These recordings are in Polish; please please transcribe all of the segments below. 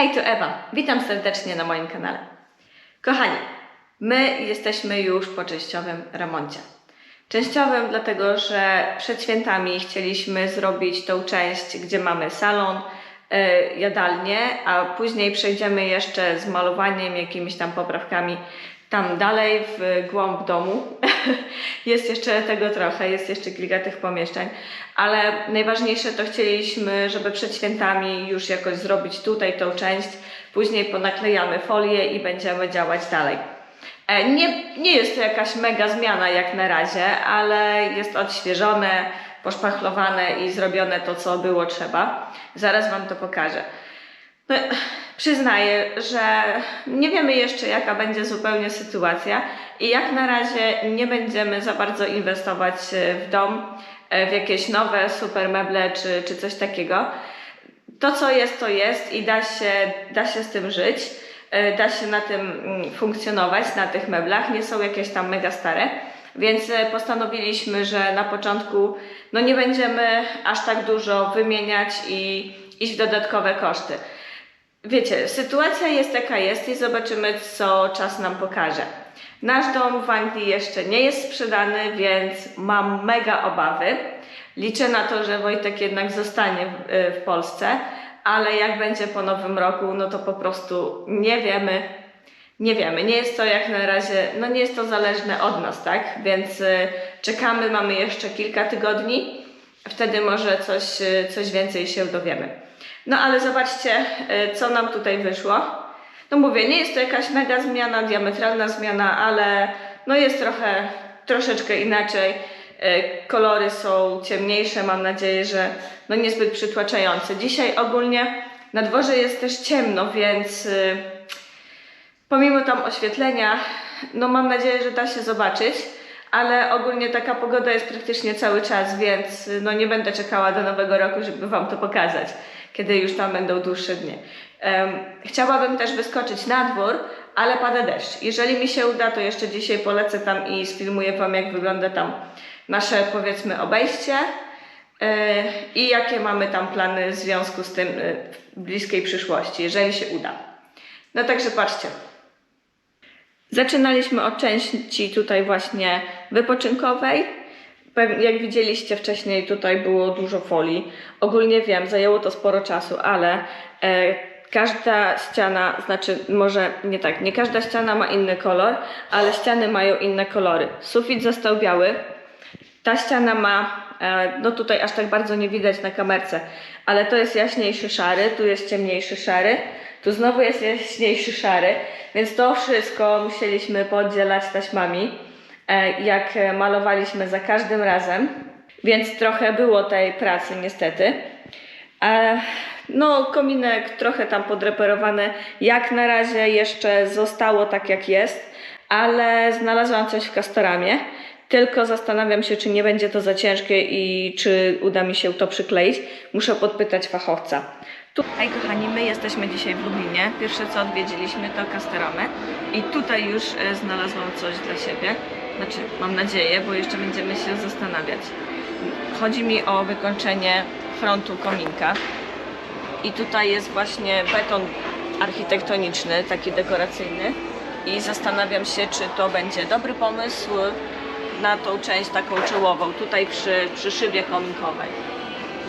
Hej, tu Ewa. Witam serdecznie na moim kanale. Kochani, my jesteśmy już po częściowym remoncie. Częściowym dlatego, że przed świętami chcieliśmy zrobić tą część, gdzie mamy salon, y, jadalnię, a później przejdziemy jeszcze z malowaniem, jakimiś tam poprawkami tam dalej w głąb domu. jest jeszcze tego trochę, jest jeszcze kilka tych pomieszczeń, ale najważniejsze to chcieliśmy, żeby przed świętami już jakoś zrobić tutaj tą część, później ponaklejamy folię i będziemy działać dalej. E, Nie, nie jest to jakaś mega zmiana jak na razie, ale jest odświeżone, poszpachlowane i zrobione to, co było trzeba. Zaraz Wam to pokażę. No, przyznaję, że nie wiemy jeszcze, jaka będzie zupełnie sytuacja i jak na razie nie będziemy za bardzo inwestować e, w dom, e, w jakieś nowe super meble czy, czy coś takiego. To, co jest, to jest i da się, da się z tym żyć, e, da się na tym mm, funkcjonować, na tych meblach. Nie są jakieś tam mega stare. Więc postanowiliśmy, że na początku no nie będziemy aż tak dużo wymieniać i iść w dodatkowe koszty. Wiecie, sytuacja jest jaka jest i zobaczymy, co czas nam pokaże. Nasz dom w Anglii jeszcze nie jest sprzedany, więc mam mega obawy. Liczę na to, że Wojtek jednak zostanie w, y, w Polsce, ale jak będzie po nowym roku, no to po prostu nie wiemy. Nie wiemy, nie jest to jak na razie, no nie jest to zależne od nas, tak? Więc y, czekamy, mamy jeszcze kilka tygodni, wtedy może coś, y, coś więcej się dowiemy. No ale zobaczcie, y, co nam tutaj wyszło. No mówię, nie jest to jakaś mega zmiana, diametralna zmiana, ale no jest trochę, troszeczkę inaczej. Y, Kolory są ciemniejsze, mam nadzieję, że no niezbyt przytłaczające. Dzisiaj ogólnie na dworze jest też ciemno, więc y, pomimo tam oświetlenia, no mam nadzieję, że da się zobaczyć. Ale ogólnie taka pogoda jest praktycznie cały czas, więc y, no nie będę czekała do nowego roku, żeby Wam to pokazać, kiedy już tam będą dłuższe dni. Chciałabym też wyskoczyć na dwór, ale pada deszcz. Jeżeli mi się uda, to jeszcze dzisiaj polecę tam i sfilmuję Wam, jak wygląda tam nasze, powiedzmy, obejście yy, i jakie mamy tam plany w związku z tym yy, w bliskiej przyszłości, jeżeli się uda. No także patrzcie. Zaczynaliśmy od części tutaj właśnie wypoczynkowej. Jak widzieliście wcześniej, tutaj było dużo folii. Ogólnie wiem, zajęło to sporo czasu, ale e, każda ściana, znaczy może nie tak, nie każda ściana ma inny kolor, ale ściany mają inne kolory. Sufit został biały, ta ściana ma, e, no tutaj aż tak bardzo nie widać na kamerce, ale to jest jaśniejszy szary, tu jest ciemniejszy szary, tu znowu jest jaśniejszy szary, więc to wszystko musieliśmy podzielać taśmami, e, jak malowaliśmy za każdym razem, więc trochę było tej pracy niestety. E, No, kominek trochę tam podreperowany. Jak na razie jeszcze zostało tak jak jest, ale znalazłam coś w Castoramie. Tylko zastanawiam się, czy nie będzie to za ciężkie i czy uda mi się to przykleić. Muszę podpytać fachowca. Tu... Hej kochani, my jesteśmy dzisiaj w Lublinie. Pierwsze co odwiedziliśmy to Castoramę i tutaj już e, znalazłam coś dla siebie. Znaczy, mam nadzieję, bo jeszcze będziemy się zastanawiać. Chodzi mi o wykończenie frontu kominka. I tutaj jest właśnie beton architektoniczny, taki dekoracyjny. I zastanawiam się, czy to będzie dobry pomysł na tą część taką czołową, tutaj przy, przy szybie kominkowej.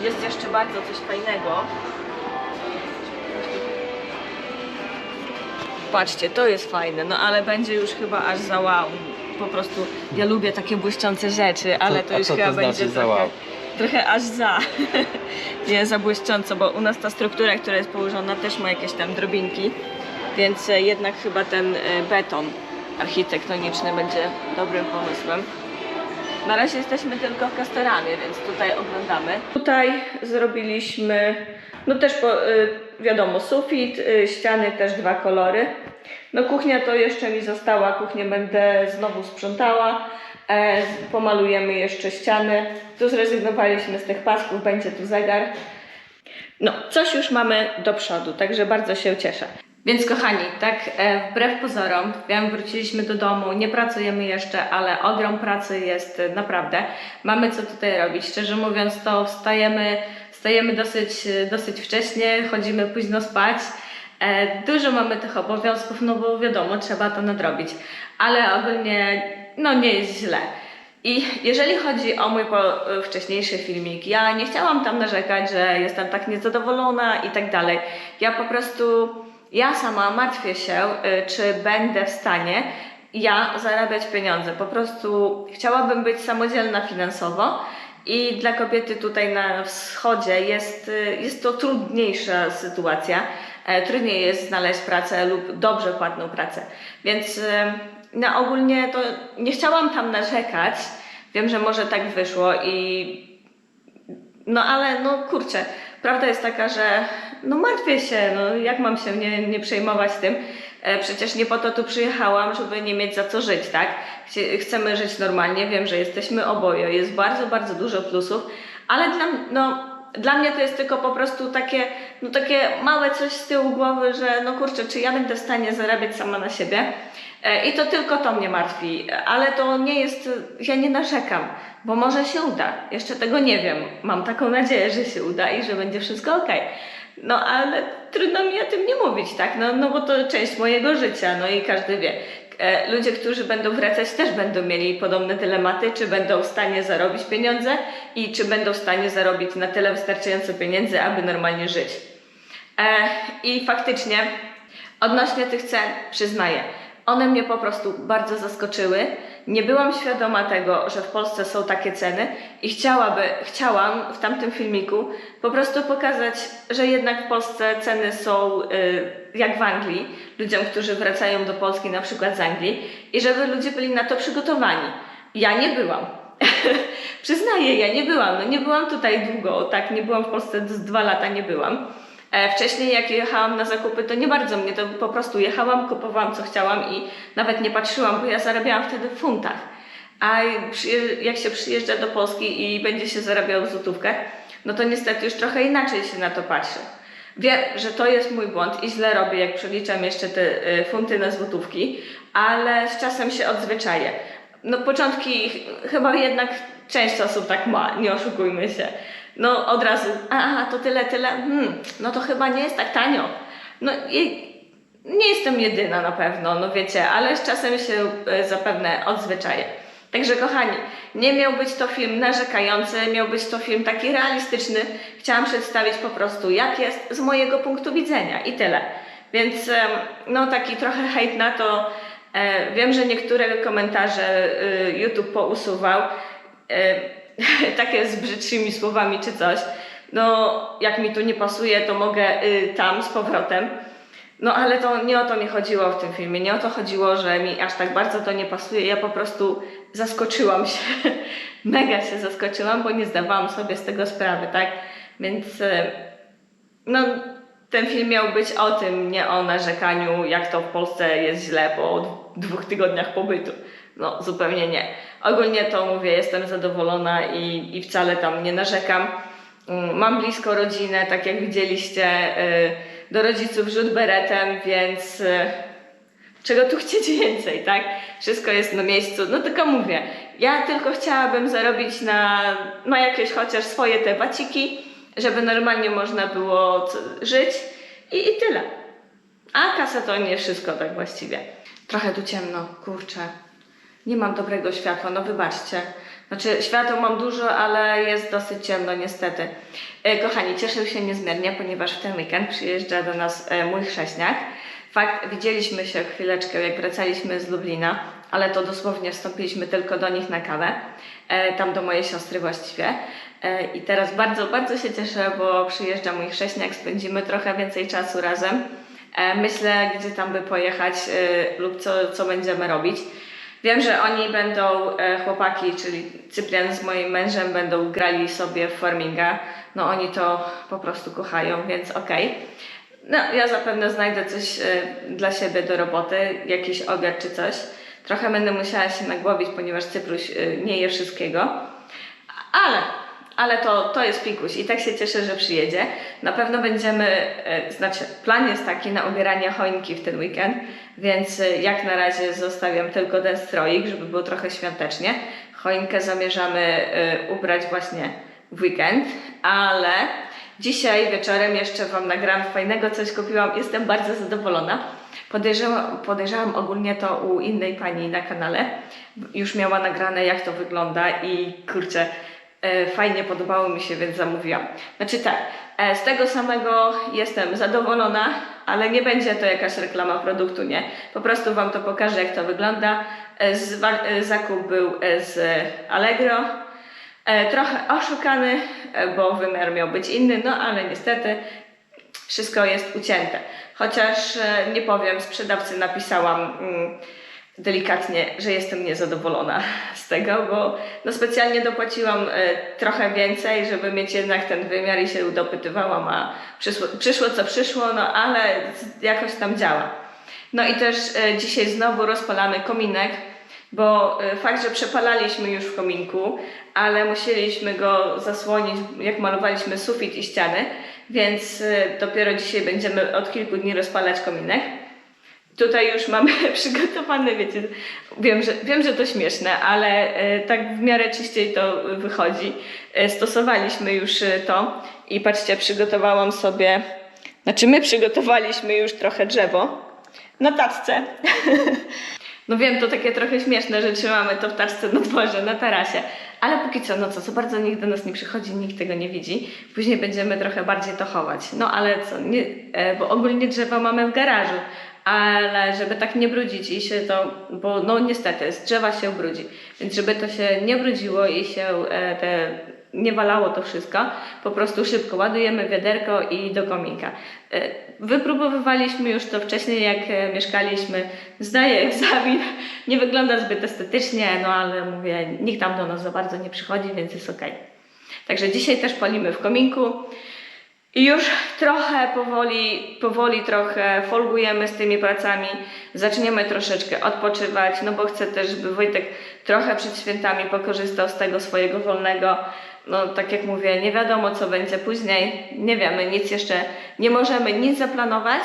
Jest jeszcze bardzo coś fajnego. Patrzcie, to jest fajne, no ale będzie już chyba aż za wow. Po prostu ja lubię takie błyszczące rzeczy, ale to, a już to chyba znaczy będzie za trochę, wow? Trochę aż za. Nie za błyszcząco, bo u nas ta struktura, która jest położona, też ma jakieś tam drobinki, więc e, jednak chyba ten e, beton architektoniczny będzie dobrym pomysłem. Na razie jesteśmy tylko w Kasteramie, więc tutaj oglądamy. Tutaj zrobiliśmy, no też po, y, wiadomo, sufit, ściany też dwa kolory. No kuchnia to jeszcze mi została, kuchnię będę znowu sprzątała. E, pomalujemy jeszcze ściany. Tu zrezygnowaliśmy z tych pasków, będzie tu zegar. No, coś już mamy do przodu, także bardzo się cieszę. Więc kochani, tak e, wbrew pozorom, wiem, wróciliśmy do domu, nie pracujemy jeszcze, ale ogrom pracy jest e, naprawdę. Mamy co tutaj robić. Szczerze mówiąc, to wstajemy, wstajemy dosyć, e, dosyć wcześnie, chodzimy późno spać. E, dużo mamy tych obowiązków, no bo wiadomo, trzeba to nadrobić, ale ogólnie no nie jest źle. I jeżeli chodzi o mój po, wcześniejszy filmik, ja nie chciałam tam narzekać, że jestem tak niezadowolona i tak dalej. Ja po prostu, ja sama martwię się, y, czy będę w stanie ja zarabiać pieniądze. Po prostu chciałabym być samodzielna finansowo i dla kobiety tutaj na wschodzie jest, y, jest to trudniejsza sytuacja. E, Trudniej jest znaleźć pracę lub dobrze płatną pracę. Więc no ogólnie to nie chciałam tam narzekać. Wiem, że może tak wyszło i no ale no kurczę, prawda jest taka, że no martwię się, no jak mam się nie, nie przejmować tym? E, przecież nie po to tu przyjechałam, żeby nie mieć za co żyć, tak? Chcemy żyć normalnie, wiem, że jesteśmy oboje, jest bardzo, bardzo dużo plusów, ale dla, no, dla mnie to jest tylko po prostu takie, no takie małe coś z tyłu głowy, że no kurczę, czy ja będę w stanie zarabiać sama na siebie? E, I to tylko to mnie martwi, ale to nie jest, ja nie narzekam, bo może się uda. Jeszcze tego nie wiem. Mam taką nadzieję, że się uda i że będzie wszystko ok. No ale trudno mi o tym nie mówić, tak? No, no bo to część mojego życia, no i każdy wie. E, Ludzie, którzy będą wracać, też będą mieli podobne dylematy, czy będą w stanie zarobić pieniądze i czy będą w stanie zarobić na tyle wystarczająco pieniędzy, aby normalnie żyć. E, I faktycznie odnośnie tych cen przyznaję, one mnie po prostu bardzo zaskoczyły. Nie byłam świadoma tego, że w Polsce są takie ceny i chciałaby, chciałam w tamtym filmiku po prostu pokazać, że jednak w Polsce ceny są y, jak w Anglii, ludziom, którzy wracają do Polski na przykład z Anglii i żeby ludzie byli na to przygotowani. Ja nie byłam. Przyznaję, ja nie byłam. No nie byłam tutaj długo, tak, nie byłam w Polsce dwa lata, nie byłam. E, Wcześniej jak jechałam na zakupy, to nie bardzo mnie to po prostu jechałam, kupowałam co chciałam i nawet nie patrzyłam, bo ja zarabiałam wtedy w funtach. A jak się przyjeżdża do Polski i będzie się zarabiało złotówkę, no to niestety już trochę inaczej się na to patrzy. Wiem, że to jest mój błąd i źle robię, jak przeliczam jeszcze te y, funty na złotówki, ale z czasem się odzwyczaję. No początki ch- chyba jednak część osób tak ma, nie oszukujmy się. No od razu, a to tyle, tyle, hmm, no to chyba nie jest tak tanio. No i nie jestem jedyna na pewno, no wiecie, ale z czasem się e, zapewne odzwyczaję. Także kochani, nie miał być to film narzekający, miał być to film taki realistyczny. Chciałam przedstawić po prostu jak jest z mojego punktu widzenia i tyle. Więc no taki trochę hejt na to. E, wiem, że niektóre komentarze e, YouTube pousuwał. Takie z brzydszymi słowami czy coś. No, jak mi tu nie pasuje, to mogę y, tam z powrotem. No, ale to nie o to mi chodziło w tym filmie. Nie o to chodziło, że mi aż tak bardzo to nie pasuje. Ja po prostu zaskoczyłam się. Mega się zaskoczyłam, bo nie zdawałam sobie z tego sprawy, tak? Więc y, no, ten film miał być o tym, nie o narzekaniu, jak to w Polsce jest źle po dwóch tygodniach pobytu. No, zupełnie nie. Ogólnie to mówię, jestem zadowolona i, i wcale tam nie narzekam. Mm, Mam blisko rodzinę, tak jak widzieliście, y, do rodziców rzut beretem, więc y, czego tu chcieć więcej, tak? Wszystko jest na miejscu. No tylko mówię, ja tylko chciałabym zarobić na, na jakieś chociaż swoje te waciki, żeby normalnie można było żyć i, i tyle. A kasa to nie wszystko tak właściwie. Trochę tu ciemno, kurczę. Nie mam dobrego światła, no wybaczcie. Znaczy, światła mam dużo, ale jest dosyć ciemno niestety. E, kochani, cieszę się niezmiernie, ponieważ w ten weekend przyjeżdża do nas e, mój chrześniak. Fakt, widzieliśmy się chwileczkę, jak wracaliśmy z Lublina, ale to dosłownie wstąpiliśmy tylko do nich na kawę, e, tam do mojej siostry właściwie. I teraz bardzo, bardzo się cieszę, bo przyjeżdża mój chrześniak, spędzimy trochę więcej czasu razem. Myślę, gdzie tam by pojechać lub co, co będziemy robić. Wiem, że oni będą, e, chłopaki, czyli Cyprian z moim mężem, będą grali sobie w farminga. No oni to po prostu kochają, więc okej. No, ja zapewne znajdę coś e, dla siebie do roboty, jakiś obiad czy coś. Trochę będę musiała się nagłowić, ponieważ Cypruś e, nie je wszystkiego. Ale, ale to, to jest pikuś i tak się cieszę, że przyjedzie. Na pewno będziemy, e, znaczy plan jest taki na ubieranie choinki w ten weekend, więc e, jak na razie zostawiam tylko ten stroik, żeby było trochę świątecznie. Choinkę zamierzamy e, ubrać właśnie w weekend, ale Dzisiaj wieczorem jeszcze Wam nagram fajnego, coś kupiłam. Jestem bardzo zadowolona. Podejrzewam, podejrzewam ogólnie to u innej pani na kanale. Już miała nagrane, jak to wygląda i kurczę, fajnie podobało mi się, więc zamówiłam. Znaczy tak, e, z tego samego jestem zadowolona, ale nie będzie to jakaś reklama produktu, nie. Po prostu Wam to pokażę, jak to wygląda. E, e, zakup był e, z Allegro. E, trochę oszukany, e, bo wymiar miał być inny, no ale niestety wszystko jest ucięte. Chociaż e, nie powiem, sprzedawcy napisałam mm, delikatnie, że jestem niezadowolona z tego, bo no specjalnie dopłaciłam e, trochę więcej, żeby mieć jednak ten wymiar i się dopytywałam, a przyszło, przyszło co przyszło, no ale jakoś tam działa. No i też e, dzisiaj znowu rozpalamy kominek, bo e, fakt, że przepalaliśmy już w kominku, ale musieliśmy go zasłonić, jak malowaliśmy sufit i ściany, więc dopiero dzisiaj będziemy od kilku dni rozpalać kominek. Tutaj już mamy przygotowane, wiecie, wiem, że, wiem, że to śmieszne, ale e, tak w miarę czyściej to wychodzi. E, stosowaliśmy już e, to i patrzcie, przygotowałam sobie, znaczy my przygotowaliśmy już trochę drzewo na tacce. No wiem, to takie trochę śmieszne, że trzymamy to w taszce na dworze, na tarasie. Ale póki co, no co, co bardzo nikt do nas nie przychodzi, nikt tego nie widzi. Później będziemy trochę bardziej to chować. No ale co, nie, bo ogólnie drzewa mamy w garażu. Ale żeby tak nie brudzić i się to, bo no niestety z drzewa się brudzi, więc żeby to się nie brudziło i się e, te, nie walało to wszystko, po prostu szybko ładujemy wiaderko i do kominka. E, Wypróbowywaliśmy już to wcześniej, jak e, mieszkaliśmy. Zdaję egzamin. Nie wygląda zbyt estetycznie, no ale mówię, nikt tam do nas za bardzo nie przychodzi, więc jest ok. Także dzisiaj też palimy w kominku. I już trochę powoli, powoli trochę folgujemy z tymi pracami. Zaczniemy troszeczkę odpoczywać, no bo chcę też, żeby Wojtek trochę przed świętami pokorzystał z tego swojego wolnego. No tak jak mówię, nie wiadomo co będzie później, nie wiemy, nic jeszcze nie możemy nic zaplanować,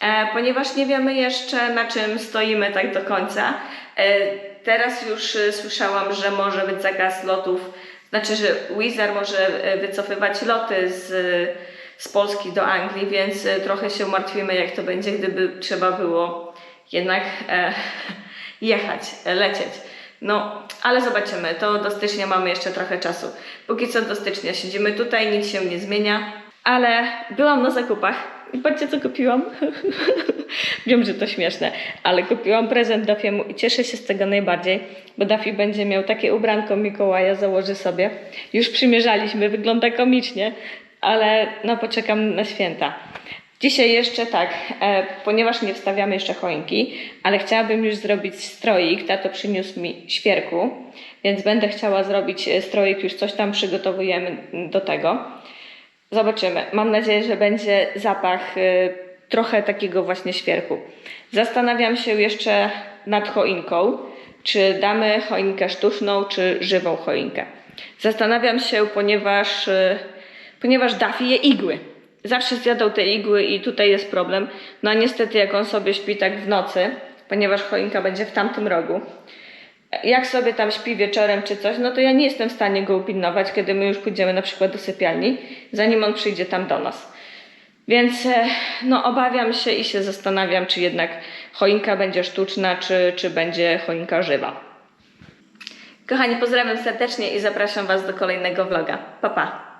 e, ponieważ nie wiemy jeszcze na czym stoimy tak do końca. E, teraz już e, słyszałam, że może być zakaz lotów, znaczy, że Wizard może e, wycofywać loty z, z Polski do Anglii, więc e, trochę się martwimy, jak to będzie, gdyby trzeba było jednak e, jechać, e, lecieć. No, ale zobaczymy. To do stycznia mamy jeszcze trochę czasu. Póki co do stycznia siedzimy tutaj, nic się nie zmienia. Ale byłam na zakupach i patrzcie, co kupiłam. Wiem, że to śmieszne, ale kupiłam prezent Dafiemu i cieszę się z tego najbardziej, bo Dafi będzie miał takie ubranko Mikołaja, założy sobie. Już przymierzaliśmy, wygląda komicznie, ale no poczekam na święta. Dzisiaj jeszcze tak, e, ponieważ nie wstawiamy jeszcze choinki, ale chciałabym już zrobić stroik. Tato przyniósł mi świerku, więc będę chciała zrobić e, stroik, już coś tam przygotowujemy do tego. Zobaczymy. Mam nadzieję, że będzie zapach y, trochę takiego właśnie świerku. Zastanawiam się jeszcze nad choinką, czy damy choinkę sztuczną, czy żywą choinkę. Zastanawiam się, ponieważ, y, ponieważ Daffy je igły. Zawsze zjadał te igły i tutaj jest problem. No a niestety jak on sobie śpi tak w nocy, ponieważ choinka będzie w tamtym rogu, jak sobie tam śpi wieczorem czy coś, no to ja nie jestem w stanie go upilnować, kiedy my już pójdziemy na przykład do sypialni, zanim on przyjdzie tam do nas. Więc e, no obawiam się i się zastanawiam, czy jednak choinka będzie sztuczna, czy, czy będzie choinka żywa. Kochani, pozdrawiam serdecznie i zapraszam Was do kolejnego vloga. Pa, pa!